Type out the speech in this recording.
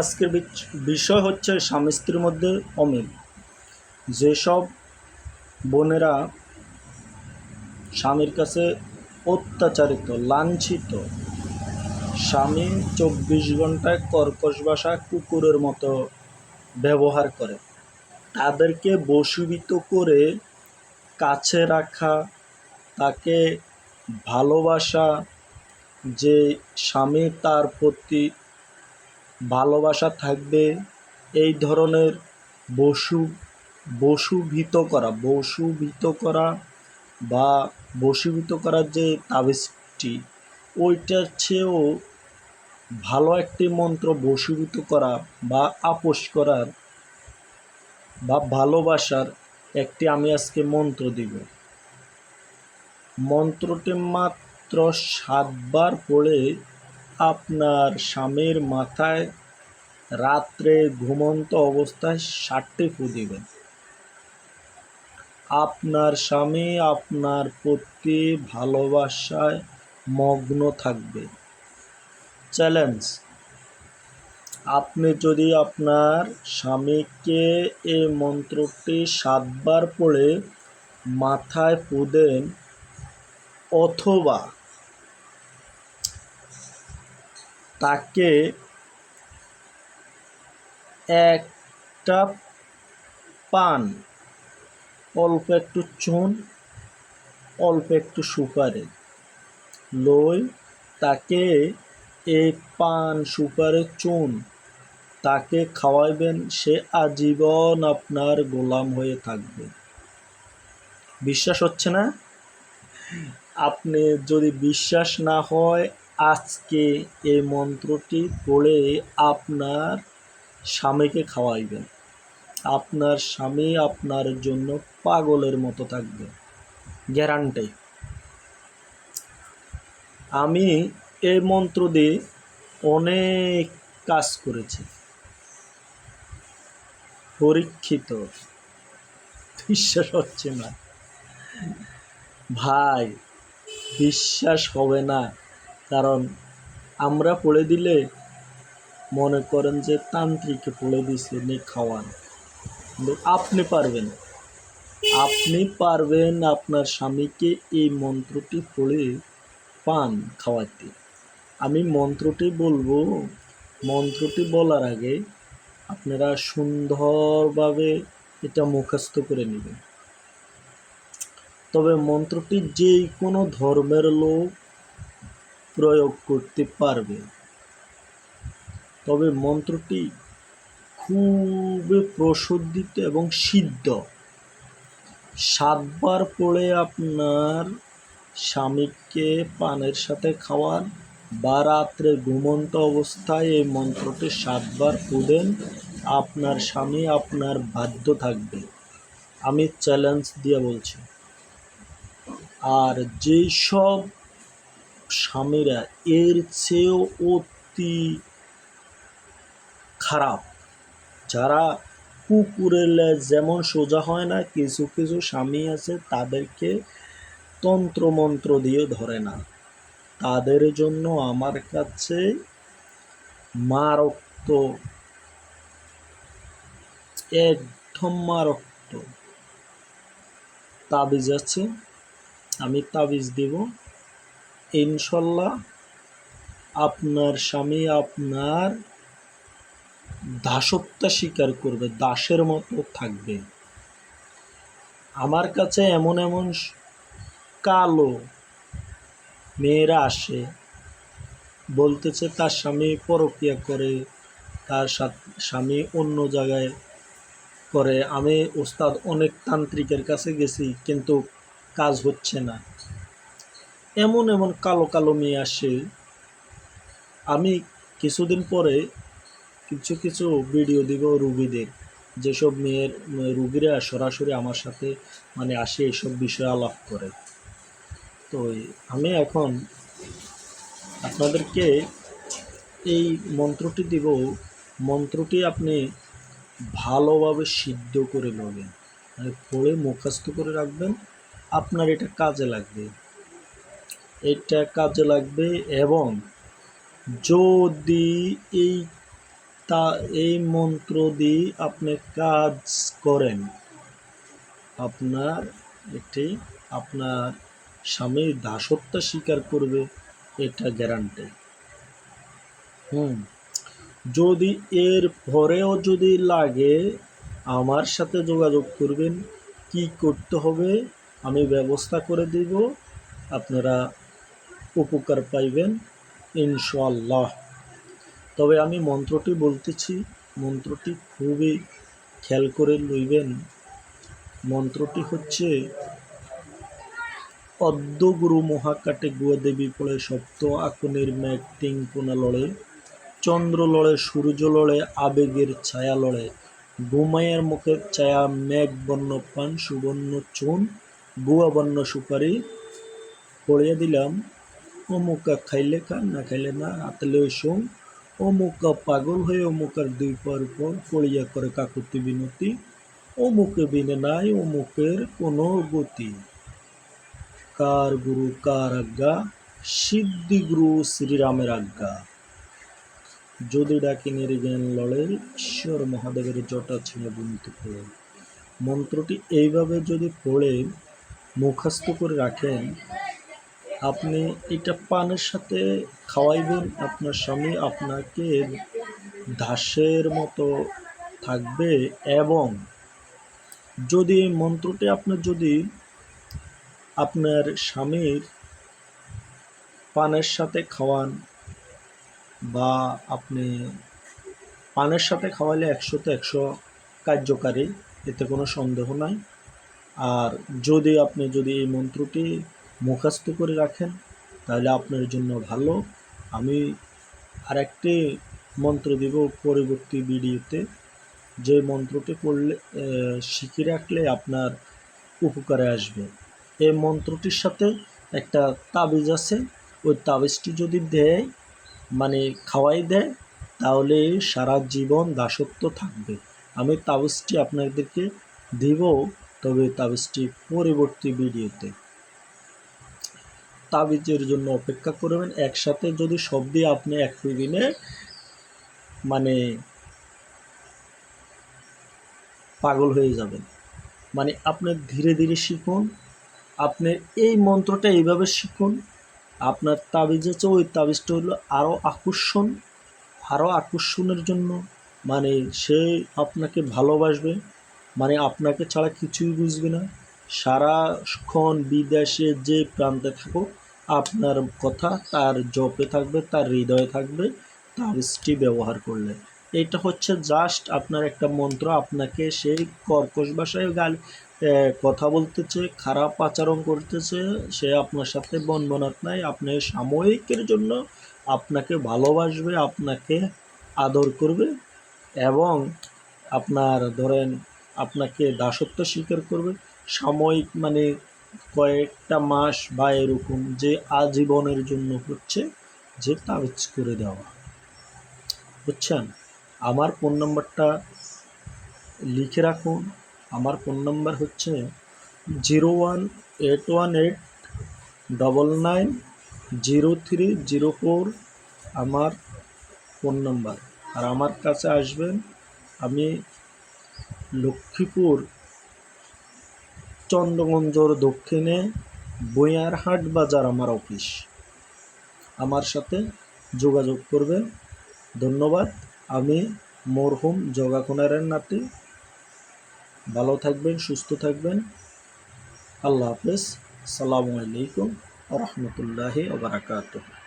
আজকের বিষয় হচ্ছে স্বামী স্ত্রীর মধ্যে অমিল। যেসব বোনেরা স্বামীর কাছে অত্যাচারিত, লাঞ্ছিত, স্বামী চব্বিশ ঘন্টায় কর্কশ ভাষা কুকুরের মতো ব্যবহার করে, তাদেরকে বশীভূত করে কাছে রাখা, তাকে ভালোবাসা, যে স্বামী তার প্রতি ভালোবাসা থাকবে এই ধরনের বসু, বসুভীত করা বসুভীত করা বা বশীভূত করার যে তাবিজটি, ওইটার চেয়েও ভালো একটি মন্ত্র বশীভূত করা বা আপোষ করার বা ভালোবাসার একটি আমি আজকে মন্ত্র দিব। মন্ত্রটি মাত্র সাতবার পড়ে আপনার স্বামীর মাথায় রাত্রে ঘুমন্ত অবস্থায় ষাটটি ফু দিবেন। আপনার স্বামী আপনার প্রতি ভালোবাসায় মগ্ন থাকবে। চ্যালেঞ্জ, আপনি যদি আপনার স্বামীকে এই মন্ত্রটি সাতবার পড়ে মাথায় ফু দেন অথবা তাকে একটা পান, অল্প একটু চুন, অল্প একটু সুপারি লই তাকে এই পান, সুপারি, চুন তাকে খাওয়াইবেন, সে আজীবন আপনার গোলাম হয়ে থাকবে। বিশ্বাস হচ্ছে না? আপনি যদি বিশ্বাস না হয় আজকে এই মন্ত্রটি পড়ে আপনার স্বামীকে খাওয়াইবেন। আপনার স্বামী আপনার জন্য পাগলের মতো থাকবে। গ্যারান্টি। আমি এই মন্ত্র দিয়ে অনেক কাজ করেছি। পরীক্ষিত। বিশ্বাস হচ্ছে না। ভাই, বিশ্বাস হবে না। কারণ আমরা পড়ে দিলে মনে করেন যে তান্ত্রিকে পড়ে দিছে নি খাওয়ান। কিন্তু আপনি পারবেন। আপনি পারবেন আপনার স্বামীকে এই মন্ত্রটি পড়ে পান খাওয়াতে। আমি মন্ত্রটি বলব, মন্ত্রটি বলার আগে আপনারা সুন্দরভাবে এটা মুখস্থ করে নেবেন। তবে মন্ত্রটি যে কোনো ধর্মের লোক প্রয়োগ করতে পারবে। তবে মন্ত্রটি খুবই প্রসিদ্ধিত এবং সিদ্ধ। সাতবার পড়ে আপনার স্বামীকে পানের সাথে খাওয়ান বা রাত্রে ঘুমন্ত অবস্থায় এই মন্ত্রটি সাতবার পুদেন আপনার স্বামী আপনার বাধ্য থাকবে। আমি চ্যালেঞ্জ দিয়ে বলছি। আর যেই সব স্বামীরা এর চেয়েও অতি খারাপ। যারা কুকুরের যেমন সোজা হয় না, কিছু কিছু স্বামী আছে তাদেরকে তন্ত্রমন্ত্র দিয়ে ধরে না। তাদের জন্য আমার কাছে মারক্ত, একদম মারক্ত। তাবিজ আছে, আমি তাবিজ দেব। ইনশাল্লাহ আপনার স্বামী আপনার দাসত্বা স্বীকার করবে, দাসের মতো থাকবে। আমার কাছে এমন এমন কালো মেয়েরা আসে, বলতেছে তার স্বামী পরকিয়া করে, তার স্বামী অন্য জায়গায় করে। আমি ওস্তাদ অনেক তান্ত্রিকের কাছে গেছি, কিন্তু কাজ হচ্ছে না। এমন এমন কালো কালো মেয়ে আসে। আমি কিছুদিন পরে কিছু কিছু ভিডিও দিব রুগীদের। যেসব মেয়ের উম, রুগীরা সরাসরি আমার সাথে মানে আসে এসব বিষয়ে আলাপ করে। তো আমি এখন আপনাদেরকে এই মন্ত্রটি দিব। মন্ত্রটি আপনি ভালোভাবে সিদ্ধ করে নেবেন। মানে পড়ে মুখস্থ করে রাখবেন। আপনার এটা কাজে লাগবে। এটা কাজে লাগবে এবং যদি এই তা, এই মন্ত্র দিয়ে আপনি কাজ করেন, আপনার এটি আপনার স্বামীর দাসত্ব স্বীকার করবে, এটা গ্যারান্টি হুম। যদি এর পরেও যদি লাগে, আমার সাথে যোগাযোগ করবেন, কি করতে হবে, আমি ব্যবস্থা করে দিব, আপনারা উপকার পাইবেন ইনশাল্লাহ তবে আমি মন্ত্রটি বলতেছি, মন্ত্রটি খুবই খেয়াল করে লইবেন। মন্ত্রটি হচ্ছে অদ্য গুরু মহাকাটে গুয়া দেবী পড়ে সপ্ত আকনের মেঘ টিং কোনা লড়ে, চন্দ্র লড়ে, সূর্য লড়ে, আবেগের ছায়া লড়ে ঘুমাইয়ের মুখের ছায়া, মেঘ বর্ণ পান, সুবর্ণ চুন গুয়া বর্ণ সুপারি, পড়িয়ে দিলাম। অমুকা খাইলে খা না খাইলে না হাতলে সোম অমুকা পাগল হয়ে অমুকার দুই পর পর পড়িয়া করে কাকুতি বিনতি অমুকে বিনে নাই অমুকের কোনো গতি কার গুরু কার আজ্ঞা সিদ্ধি গুরু শ্রীরামের আজ্ঞা যদি ডাকি জ্ঞান লড়ে ঈশ্বর মহাদেবের জটা ছিঁড়ে বুনতে পড়ে মন্ত্রটি এইভাবে যদি পড়ে মুখস্থ করে রাখেন আপনি এটা পানের সাথে খাওয়াইবেন, আপনার স্বামী আপনাকে দাসের মতো থাকবে এবং যদি এই মন্ত্রটি আপনার যদি আপনার স্বামীর পানের সাথে খাওয়ান বা আপনি পানের সাথে খাওয়ালে একশোতে একশো কার্যকারী, এতে কোনো সন্দেহ নাই। আর যদি আপনি যদি এই মন্ত্রটি মুখস্থ করে রাখেন, তাহলে আপনার জন্য ভালো। আমি আরেকটি মন্ত্র দিব পরবর্তী ভিডিওতে। যে মন্ত্রটি পড়লে শিখে রাখলে আপনার উপকারে আসবে। এই মন্ত্রটির সাথে একটা তাবিজ আছে। ওই তাবিজটি যদি দেয় মানে খাওয়াই দেয়, তাহলে সারা জীবন দাসত্ব থাকবে। আমি তাবিজটি আপনাদেরকে দিব, তবে তাবিজটি পরবর্তী ভিডিওতে। তাবিজের জন্য অপেক্ষা করবেন। একসাথে যদি সব দিয়ে আপনি একই দিনে মানে পাগল হয়ে যাবেন। মানে আপনি ধীরে ধীরে শিখুন, আপনি এই মন্ত্রটা এইভাবে শিখুন। আপনার তাবিজ আছে ওই তাবিজটা হলো আরও আকর্ষণ আরও আকর্ষণের জন্য। মানে সে আপনাকে ভালোবাসবে মানে আপনাকে ছাড়া কিছুই বুঝবে না। সারাক্ষণ বিদেশে যে প্রান্তে থাকুক আপনার কথা, তার জপে থাকবে, তার হৃদয়ে থাকবে, তার স্ত্রী ব্যবহার করলে। এটা হচ্ছে জাস্ট আপনার একটা মন্ত্র, আপনাকে সেই কর্কশ ভাষায় গাল কথা বলতেছে, খারাপ আচরণ করতেছে, সে আপনার সাথে বনবনাত নাই, আপনি সাময়িকের জন্য আপনাকে ভালোবাসবে, আপনাকে আদর করবে এবং আপনার ধরেন আপনাকে দাসত্ব স্বীকার করবে। সাময়িক মানে কয়েকটা মাস বা এরকম যে আজীবনের জন্য হচ্ছে, যে তাবিজ করে দেওয়া। বুঝছেন? আমার ফোন নম্বরটা লিখে রাখুন। আমার ফোন নাম্বার হচ্ছে zero one eight one eight double nine zero three zero four আমার ফোন নাম্বার আর আমার কাছে আসবেন, আমি লক্ষ্মীপুর চন্দ্রগঞ্জর দক্ষিণে বইয়ারহাট বাজার আমার অফিস। আমার সাথে যোগাযোগ করবেন। ধন্যবাদ। আমি মরহুম জগাকুনারের নাতি। ভালো থাকবেন, সুস্থ থাকবেন। আল্লাহ হাফেজ। সালামু আলাইকুম রহমতুল্লাহি ওবরাকাতুহ